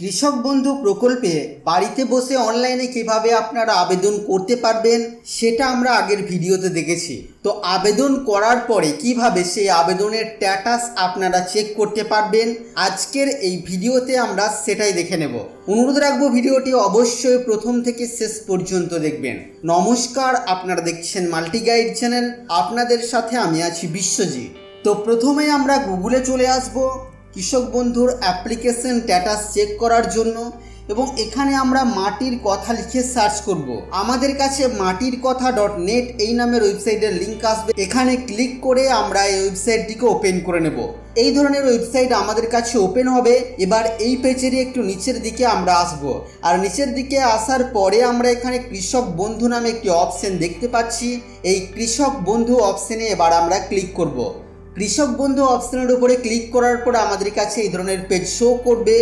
কৃষক বন্ধু প্রকল্পে বাড়িতে বসে অনলাইনে কীভাবে আপনারা আবেদন করতে পারবেন, সেটা আমরা আগের ভিডিওতে দেখেছি। তো আবেদন করার পরে কীভাবে সেই আবেদনের স্ট্যাটাস আপনারা চেক করতে পারবেন, আজকের এই ভিডিওতে আমরা সেটাই দেখে নেব। অনুরোধ রাখব ভিডিওটি অবশ্যই প্রথম থেকে শেষ পর্যন্ত দেখবেন। নমস্কার, আপনারা দেখছেন মাল্টি গাইড চ্যানেল। আপনাদের সাথে আমি আছি বিশ্বজিৎ। তো প্রথমে আমরা গুগলে চলে আসব। কৃষক বন্ধুর অ্যাপ্লিকেশন স্ট্যাটাস চেক করার জন্য এবং এখানে আমরা মাটির কথা লিখে সার্চ করব। আমাদের কাছে মাটির কথা ডট নেট এই নামের ওয়েবসাইটের লিঙ্ক আসবে। এখানে ক্লিক করে আমরা এই ওয়েবসাইটটিকে ওপেন করে নেব। এই ধরনের ওয়েবসাইট আমাদের কাছে ওপেন হবে। এবার এই পেজেরই একটু নিচের দিকে আমরা আসব। আর নিচের দিকে আসার পরে আমরা এখানে কৃষক বন্ধু নামে একটি অপশন দেখতে পাচ্ছি। এই কৃষক বন্ধু অপশনে এবার আমরা ক্লিক করব। কৃষক বন্ধু অপশনের উপরে ক্লিক করার পর আমাদের কাছে এই ধরনের পেজ শো করবে।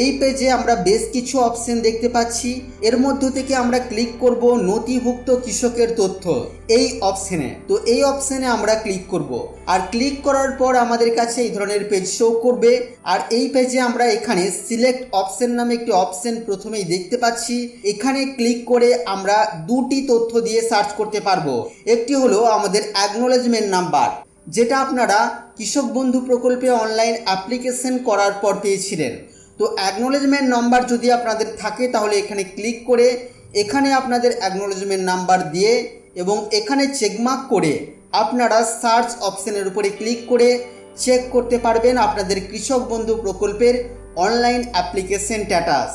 এই পেজে আমরা বেশ কিছু অপশন দেখতে পাচ্ছি। এর মধ্য থেকে আমরা ক্লিক করব নথিভুক্ত কৃষকের তথ্য এই অপশনে তো এই অপশনে আমরা ক্লিক করব। আর ক্লিক করার পর আমাদের কাছে এই ধরনের পেজ শো করবে। আর এই পেজে আমরা এখানে সিলেক্ট অপশন নামে একটি অপশন প্রথমেই দেখতে পাচ্ছি। এখানে ক্লিক করে আমরা দুটি তথ্য দিয়ে সার্চ করতে পারব। একটি হলো আমাদের অ্যাকনোলেজমেন্ট নাম্বার যেটা আপনারা কৃষক বন্ধু প্রকল্পে অনলাইন অ্যাপ্লিকেশন করার পর পেয়েছিলেন। তো অ্যাকনোলেজমেন্ট নাম্বার যদি আপনাদের থাকে, তাহলে এখানে ক্লিক করে এখানে আপনাদের অ্যাকনোলেজমেন্ট নাম্বার দিয়ে এবং এখানে চেকমার্ক করে আপনারা সার্চ অপশানের উপরে ক্লিক করে চেক করতে পারবেন আপনাদের কৃষক বন্ধু প্রকল্পের অনলাইন অ্যাপ্লিকেশন স্ট্যাটাস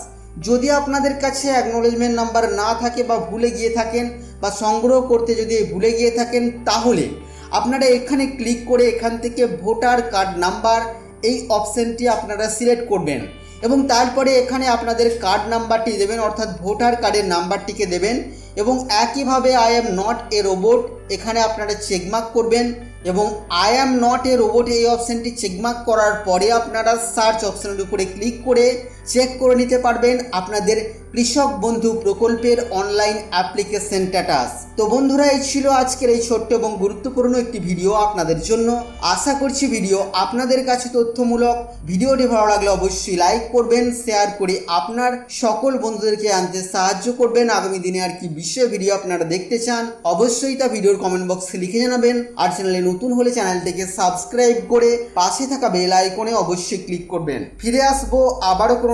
যদি আপনাদের কাছে অ্যাকনোলেজমেন্ট নাম্বার না থাকে বা ভুলে গিয়ে থাকেন বা সংগ্রহ করতে যদি ভুলে গিয়ে থাকেন, তাহলে আপনারা এখানে ক্লিক করে এখান থেকে ভোটার কার্ড নাম্বার এই অপশানটি আপনারা সিলেক্ট করবেন এবং তারপরে এখানে আপনাদের কার্ড নাম্বারটি দেবেন, অর্থাৎ ভোটার কার্ডের নাম্বারটিকে দেবেন এবং একইভাবে I am not a robot এখানে আপনারা চেকমার্ক করবেন এবং I am not a robot এই অপশানটি চেকমার্ক করার পরে আপনারা সার্চ অপশানের উপরে ক্লিক করে চেক করে নিতে পারবেন আপনাদের কৃষক বন্ধু প্রকল্পের অনলাইন অ্যাপ্লিকেশন স্ট্যাটাস তো বন্ধুরা, এই ছিল আজকের এই ছোট্ট এবং গুরুত্বপূর্ণ একটি ভিডিও আপনাদের জন্য। আশা করছি ভিডিও আপনাদের কাছে তথ্যমূলক। ভিডিওটি ভালো লাগলে অবশ্যই লাইক করবেন শেয়ার করে আপনার সকল বন্ধুদেরকে আনতে সাহায্য করবেন। আগামী দিনে আর কি বিষয় ভিডিও আপনারা দেখতে চান, অবশ্যই তা ভিডিওর কমেন্ট বক্সে লিখে জানাবেন। আর চ্যানেলে নতুন হলে চ্যানেলটিকে সাবস্ক্রাইব করে পাশে থাকা বেল আইকনে অবশ্যই ক্লিক করবেন। ফিরে আসব আবারও কোনো